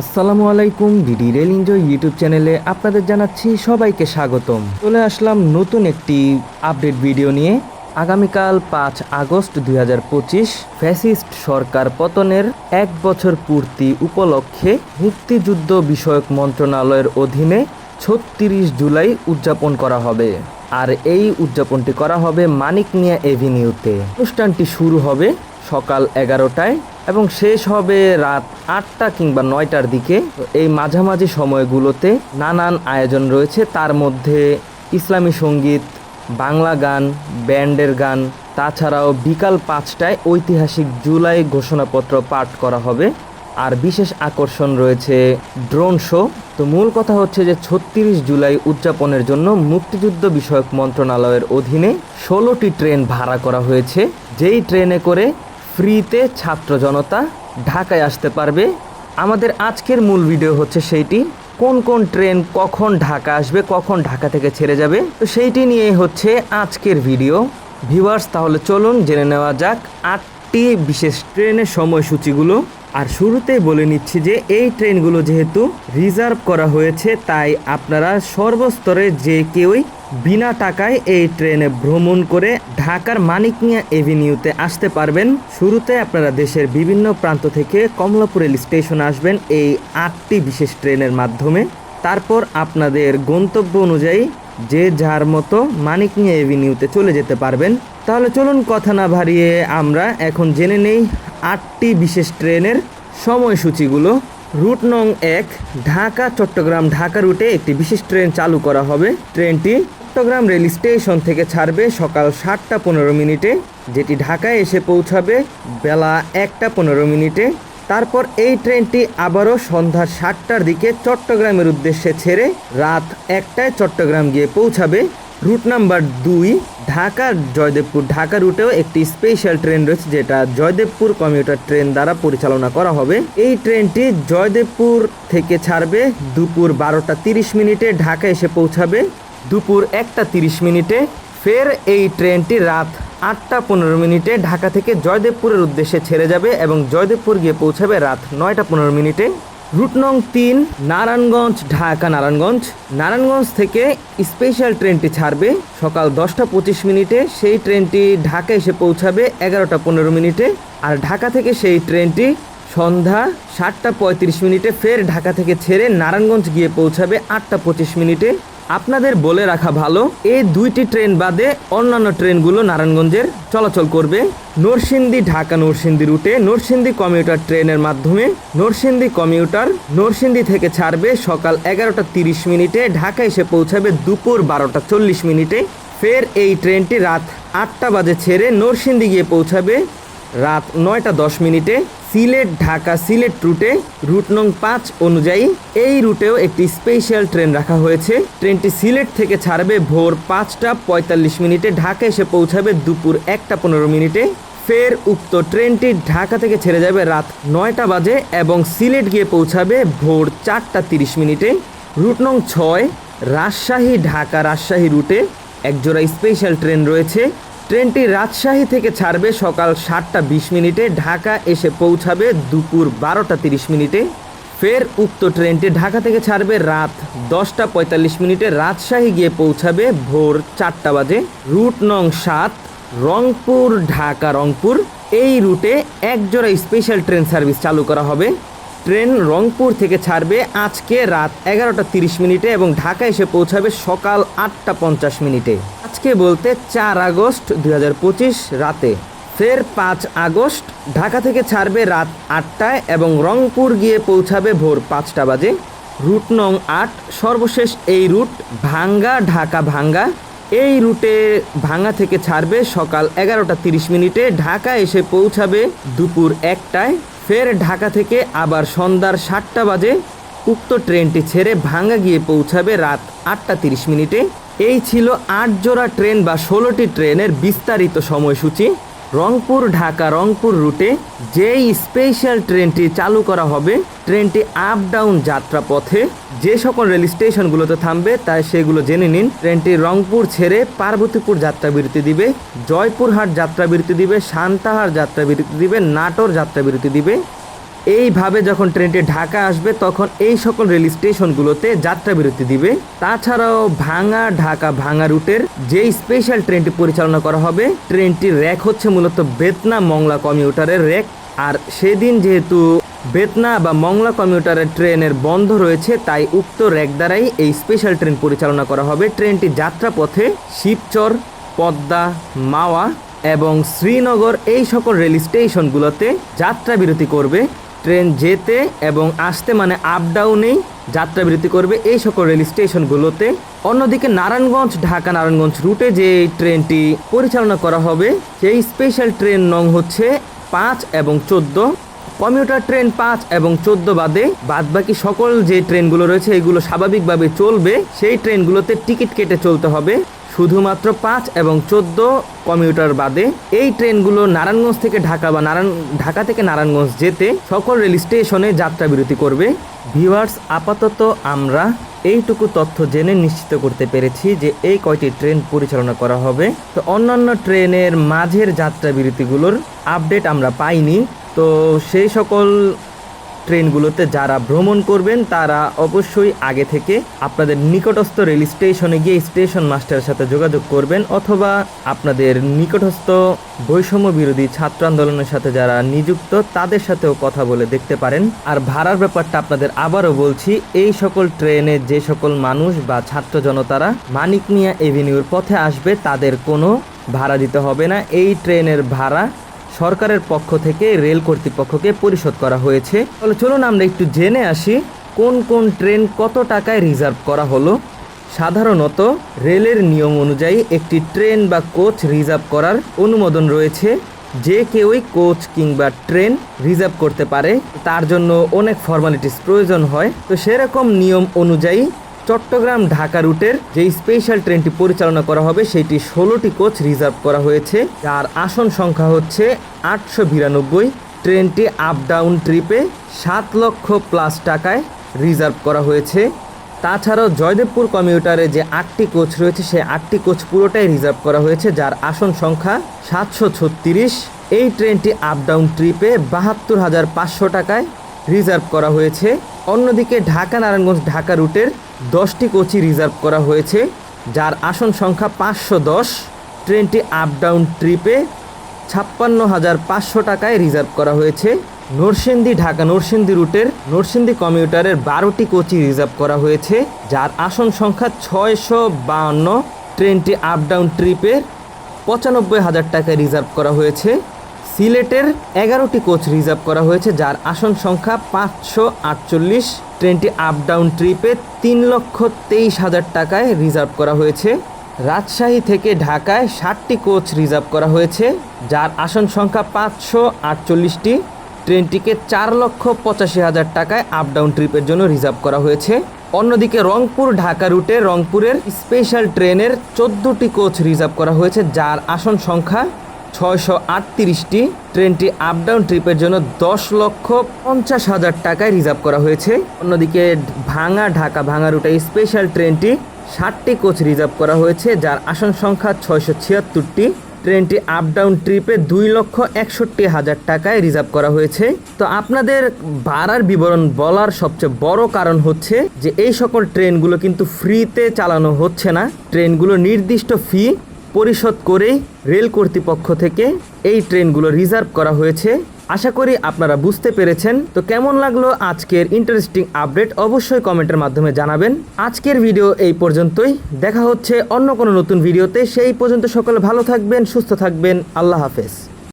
আসসালামু আলাইকুম DD rail enjoy YouTube চ্যানেলে আপনাদের জানাচ্ছি সবাইকে স্বাগতম। চলে আসলাম নতুন একটি আপডেট ভিডিও নিয়ে। আগামীকাল পাঁচ আগস্ট দুই হাজার পঁচিশ ফ্যাসিস্ট সরকার পতনের এক বছর পূর্তি উপলক্ষে মুক্তিযুদ্ধ বিষয়ক মন্ত্রণালয়ের অধীনে ছত্রিশ জুলাই উদযাপন করা হবে। আর এই উদযাপনটি করা হবে মানিক মিয়া এভিনিউতে। অনুষ্ঠানটি শুরু হবে সকাল এগারোটায় এবং শেষ হবে রাত আটটা কিংবা নয়টার দিকে। এই মাঝামাঝি সময়গুলোতে নানান আয়োজন রয়েছে। তার মধ্যে ইসলামী সংগীত, বাংলা গান, ব্যান্ডের গান, তাছাড়াও বিকাল পাঁচটায় ঐতিহাসিক জুলাই ঘোষণাপত্র পাঠ করা হবে। আর বিশেষ আকর্ষণ রয়েছে ড্রোন শো। তো মূল কথা হচ্ছে যে ছত্রিশ জুলাই উদযাপনের জন্য মুক্তিযুদ্ধ বিষয়ক মন্ত্রণালয়ের অধীনে ষোলোটি ট্রেন ভাড়া করা হয়েছে। যেই ট্রেনে করে ফ্রিতে ছাত্র জনতা ঢাকায় আসতে পারবে। আমাদের আজকের মূল ভিডিও হচ্ছে সেইটি, কোন কোন ট্রেন কখন ঢাকা আসবে, কখন ঢাকা থেকে ছেড়ে যাবে। তো সেইটি নিয়ে হচ্ছে আজকের ভিডিও। ভিউয়ার্স, তাহলে চলুন জেনে নেওয়া যাক আটটি বিশেষ ট্রেনের সময়সূচিগুলো। আর শুরুতেই বলে নিচ্ছি যে এই ট্রেনগুলো যেহেতু রিজার্ভ করা হয়েছে, তাই আপনারা সর্বস্তরে যে কেউই বিনা টাকায় এই ট্রেনে ভ্রমণ করে ঢাকার মানিকমিয়া এভিনিউতে আসতে পারবেন। শুরুতে আপনারা দেশের বিভিন্ন প্রান্ত থেকে কমলাপুর রেল স্টেশন আসবেন এই আটটি বিশেষ ট্রেনের মাধ্যমে। তারপর আপনাদের গন্তব্য অনুযায়ী যে যার মতো মানিকমিয়া এভিনিউতে চলে যেতে পারবেন। তাহলে চলুন কথা না ভারিয়ে আমরা এখন জেনে নেই আটটি বিশেষ ট্রেনের সময়সূচিগুলো। রুট নং এক, ঢাকা, চট্টগ্রাম, ঢাকা রুটে একটি বিশেষ ট্রেন চালু করা হবে। ট্রেনটি চট্টগ্রাম রেল স্টেশন থেকে ছাড়বে সকাল সাতটা পনেরো মিনিটে, যেটি ঢাকায় এসে পৌঁছাবে বেলা একটা পনেরো মিনিটে। তারপর এই ট্রেনটি আবারও সন্ধ্যা সাতটার দিকে চট্টগ্রামের উদ্দেশ্যে ছেড়ে রাত একটায় চট্টগ্রাম গিয়ে পৌঁছাবে। রুট নাম্বার দুই, ঢাকা, জয়দেবপুর। ঢাকা রুটেও একটি স্পেশাল ট্রেন রয়েছে যেটা জয়দেবপুর কমিউটার ট্রেন দ্বারা পরিচালনা করা হবে। এই ট্রেনটি জয়দেবপুর থেকে ছাড়বে দুপুর বারোটা তিরিশ মিনিটে। ঢাকা এসে পৌঁছাবে দুপুর একটা তিরিশ মিনিটে। ফের এই ট্রেনটি রাত আটটা পনেরো মিনিটে ঢাকা থেকে জয়দেবপুরের উদ্দেশ্যে ছেড়ে যাবে এবং জয়দেবপুর গিয়ে পৌঁছাবে রাত নয়টা পনেরো মিনিটে। রুট নং তিন, নারায়ণগঞ্জ, ঢাকা, নারায়ণগঞ্জ। নারায়ণগঞ্জ থেকে স্পেশাল ট্রেনটি ছাড়বে সকাল দশটা পঁচিশ মিনিটে। সেই ট্রেনটি ঢাকা এসে পৌঁছাবে এগারোটা পনেরো মিনিটে। আর ঢাকা থেকে সেই ট্রেনটি সন্ধ্যা সাতটা পঁয়ত্রিশ মিনিটে ফের ঢাকা থেকে ছেড়ে নারায়ণগঞ্জ গিয়ে পৌঁছাবে আটটা পঁচিশ মিনিটে। আপনাদের বলে রাখা ভালো, এই দুইটি ট্রেন বাদে অন্যান্য ট্রেনগুলো নারায়ণগঞ্জের চলাচল করবে। নরসিংদী ঢাকা নরসিংদী রুটে নরসিংদী কমিউটার ট্রেনের মাধ্যমে নরসিংদী কমিউটার নরসিংদী থেকে ছাড়বে সকাল এগারোটা তিরিশ মিনিটে, ঢাকা এসে পৌঁছাবে দুপুর বারোটা চল্লিশ মিনিটে। ফের এই ট্রেনটি রাত আটটা বাজে ছেড়ে নরসিংদী গিয়ে পৌঁছাবে রাত নয়টা দশ মিনিটে। সিলেট, ঢাকা, সিলেট রুটে, রুট নং পাঁচ অনুযায়ী এই রুটেও একটি স্পেশাল ট্রেন রাখা হয়েছে। ট্রেনটি সিলেট থেকে ছাড়বে ভোর পাঁচটা পঁয়তাল্লিশ মিনিটে, ঢাকা এসে পৌঁছাবে দুপুর একটা পনেরো মিনিটে। ফের উক্ত ট্রেনটি ঢাকা থেকে ছেড়ে যাবে রাত নয়টা বাজে এবং সিলেট গিয়ে পৌঁছাবে ভোর চারটা তিরিশ মিনিটে। রুট নং ছয়, রাজশাহী ঢাকা রাজশাহী রুটে একজোড়া স্পেশাল ট্রেন রয়েছে। ট্রেনটি রাজশাহী থেকে ছাড়বে সকাল সাতটা বিশ মিনিটে, ঢাকা এসে পৌঁছাবে দুপুর বারোটা তিরিশ মিনিটে। ফের উক্ত ট্রেনটি ঢাকা থেকে ছাড়বে রাত দশটা পঁয়তাল্লিশ মিনিটে, রাজশাহী গিয়ে পৌঁছাবে ভোর চারটা বাজে। রুট নং সাত, রংপুর, ঢাকা রংপুর। এই রুটে একজোড়া স্পেশাল ট্রেন সার্ভিস চালু করা হবে। ট্রেন রংপুর থেকে ছাড়বে আজকে রাত এগারোটা তিরিশ মিনিটে এবং ঢাকা এসে পৌঁছাবে সকাল আটটা পঞ্চাশ মিনিটে। আজকে বলতে চার আগস্ট দু হাজার পঁচিশ রাতে। ফের পাঁচ আগস্ট ঢাকা থেকে ছাড়বে রাত আটটায় এবং রংপুর গিয়ে পৌঁছাবে ভোর পাঁচটা বাজে। রুট নং আট, সর্বশেষ এই রুট ভাঙ্গা, ঢাকা ভাঙ্গা। এই রুটে ভাঙ্গা থেকে ছাড়বে সকাল এগারোটা তিরিশ মিনিটে। ঢাকা এসে পৌঁছাবে দুপুর একটায়। ফের ঢাকা থেকে আবার সন্ধ্যার সাতটা বাজে উক্ত ট্রেনটি ছেড়ে ভাঙ্গা গিয়ে পৌঁছাবে রাত আটটা তিরিশ মিনিটে। এই ছিল আট জোড়া ট্রেন বা ষোলোটি ট্রেনের বিস্তারিত সময়সূচি। রংপুর ঢাকা রংপুর রুটে যেই স্পেশাল ট্রেনটি চালু করা হবে ট্রেনটি আপ ডাউন যাত্রা পথে যে সকল রেল স্টেশনগুলোতে থামবে তাই সেগুলো জেনে নিন। ট্রেনটি রংপুর ছেড়ে পার্বতীপুর যাত্রা বিরতি দিবে, জয়পুরহাট যাত্রা বিরতি দিবে, সান্তাহার যাত্রা বিরতি দিবে, নাটোর যাত্রা বিরতি দিবে। এইভাবে যখন ট্রেনটি ঢাকা আসবে, তখন এই সকল রেল স্টেশনগুলোতে যাত্রা বিরতি দিবে। তাছাড়াও ভাঙা ঢাকা ভাঙা রুটের যে স্পেশাল ট্রেনটি পরিচালনা করা হবে, ট্রেনটির র্যাক হচ্ছে মূলত বেতনা মংলা কমিউটারের র্যাক। আর সেদিন যেহেতু বেতনা বা মংলা কমিউটারের ট্রেনের বন্ধ রয়েছে, তাই উক্ত র্যাক দ্বারাই এই স্পেশাল ট্রেন পরিচালনা করা হবে। ট্রেনটি যাত্রাপথে শিবচর, পদ্মা, মাওয়া এবং শ্রীনগর এই সকল রেল স্টেশনগুলোতে যাত্রা বিরতি করবে। ট্রেন যেতে এবং আসতে মানে আপ ডাউনেই যাত্রা বিরতি করবে এই সকল রেল স্টেশনগুলোতে। অন্যদিকে নারায়ণগঞ্জ, ঢাকা নারায়ণগঞ্জ রুটে যে ট্রেনটি পরিচালনা করা হবে, সেই স্পেশাল ট্রেন নং হচ্ছে পাঁচ এবং চোদ্দ। কমিউটার ট্রেন পাঁচ এবং চোদ্দ বাদে বাদবাকি সকল যে ট্রেনগুলো রয়েছে, এগুলো স্বাভাবিকভাবে চলবে। সেই ট্রেনগুলোতে টিকিট কেটে চলতে হবে। শুধুমাত্র পাঁচ এবং চোদ্দ কমিউটার বাদে এই ট্রেনগুলো নারায়ণগঞ্জ থেকে ঢাকা বা নারায়ণ ঢাকা থেকে নারায়ণগঞ্জ যেতে সকল রেল স্টেশনে যাত্রা বিরতি করবে। ভিউয়ার্স, আপাতত আমরা এইটুকু তথ্য জেনে নিশ্চিত করতে পেরেছি যে এই কয়টি ট্রেন পরিচালনা করা হবে। তো অন্যান্য ট্রেনের মাঝের যাত্রা বিরতিগুলোর আপডেট আমরা পাইনি। তো সেই সকল ট্রেনগুলোতে যারা ভ্রমণ করবেন, তারা অবশ্যই আগে থেকে আপনাদের নিকটস্থ রেল স্টেশনে গিয়ে স্টেশন মাস্টারের সাথে যোগাযোগ করবেন অথবা আপনাদের নিকটস্থ বৈষম্য বিরোধী ছাত্র আন্দোলনের সাথে যারা নিযুক্ত, তাদের সাথেও কথা বলে দেখতে পারেন। আর ভাড়ার ব্যাপারটা আপনাদের আবারও বলছি, এই সকল ট্রেনে যে সকল মানুষ বা ছাত্র জনতারা মানিক মিয়া এভিনিউর পথে আসবে, তাদের কোনো ভাড়া দিতে হবে না। এই ট্রেনের ভাড়া সরকারের পক্ষ থেকে রেল কর্তৃপক্ষকে পরিশোধ করা হয়েছে। তাহলে চলুন আমরা একটু জেনে আসি, কোন কোন ট্রেন কত টাকায় রিজার্ভ করা হলো? সাধারণত রেলের নিয়ম অনুযায়ী একটি ট্রেন বা কোচ রিজার্ভ করার অনুমোদন রয়েছে। যে কেউই কোচ কিংবা ট্রেন রিজার্ভ করতে পারে, তার জন্য অনেক ফর্মালিটিস প্রয়োজন হয়। তো সেরকম নিয়ম অনুযায়ী চট্টগ্রাম ঢাকা রুটের যে স্পেশাল ট্রেনটি পরিচালনা করা হবে সেটি ষোলোটি কোচ রিজার্ভ করা হয়েছে। যার আসন সংখ্যা হচ্ছে আটশো বিরানব্বই। ট্রেনটি আপ ডাউন ট্রিপে সাত লক্ষ প্লাস টাকায় রিজার্ভ করা হয়েছে। তাছাড়াও জয়দেবপুর কমিউটারে যে আটটি কোচ রয়েছে, সেই আটটি কোচ পুরোটাই রিজার্ভ করা হয়েছে, যার আসন সংখ্যা সাতশো ছত্রিশ। এই ট্রেনটি আপ ডাউন ট্রিপে বাহাত্তর হাজার পাঁচশো টাকায় রিজার্ভ করা হয়েছে। অন্যদিকে ঢাকা নারায়ণগঞ্জ ঢাকা রুটের দশটি কোচই রিজার্ভ করা হয়েছে, যার আসন সংখ্যা পাঁচশো দশ, ট্রেনটি আপ ডাউন ট্রিপে ছাপ্পান্ন হাজার পাঁচশো টাকায় রিজার্ভ করা হয়েছে। নরসিংদী, ঢাকা নরসিংদী রুটের নরসিংদী কমিউটারের বারোটি কোচই রিজার্ভ করা হয়েছে, যার আসন সংখ্যা ছয়শো বাউন্ন ট্রেনটি আপ ডাউন ট্রিপের পঁচানব্বই হাজার টাকায় রিজার্ভ করা হয়েছে। সিলেটের এগারোটি কোচ রিজার্ভ করা হয়েছে, যার আসন সংখ্যা পাঁচশো আটচল্লিশ ট্রেনটি আপ ডাউন ট্রিপে তিন লক্ষ তেইশ হাজার টাকায় রিজার্ভ করা হয়েছে। রাজশাহী থেকে ঢাকায় ষাটটি কোচ রিজার্ভ করা হয়েছে, যার আসন সংখ্যা পাঁচশো আটচল্লিশটি। ট্রেনটিকে চার লক্ষ পঁচাশি হাজার টাকায় আপ ডাউন ট্রিপের জন্য রিজার্ভ করা হয়েছে। অন্যদিকে রংপুর ঢাকা রুটে রংপুরের স্পেশাল ট্রেনের চোদ্দোটি কোচ রিজার্ভ করা হয়েছে, যার আসন সংখ্যা ছয়শো ট্রেনটি আপ ডাউন ট্রিপের জন্য দশ লক্ষ পঞ্চাশ হাজার টাকায় রিজার্ভ করা হয়েছে। অন্যদিকে ভাঙা ঢাকা ভাঙা রুটে স্পেশাল ট্রেনটি ষাটটি কোচ রিজার্ভ করা হয়েছে, যার আসন সংখ্যা ছয়শো ছিয়াত্তরটি। ট্রেনটি আপ ডাউন ট্রিপে দুই লক্ষ একষট্টি হাজার টাকায় রিজার্ভ করা হয়েছে। তো আপনাদের ভাড়ার বিবরণ বলার সবচেয়ে বড় কারণ হচ্ছে যে এই সকল ট্রেনগুলো কিন্তু ফ্রিতে চালানো হচ্ছে না। ট্রেনগুলো নির্দিষ্ট ফি পরিশোধ করে রেল কর্তৃপক্ষ থেকে এই ট্রেনগুলো রিজার্ভ করা হয়েছে। আশা করি আপনারা বুঝতে পেরেছেন। তো কেমন লাগল আজকের ইন্টারেস্টিং আপডেট অবশ্যই কমেন্টের মাধ্যমে জানাবেন। আজকের ভিডিও এই পর্যন্তই। দেখা হচ্ছে অন্য কোনো নতুন ভিডিওতে সেই পর্যন্ত সকলে ভালো থাকবেন, সুস্থ থাকবেন। আল্লাহ হাফেজ।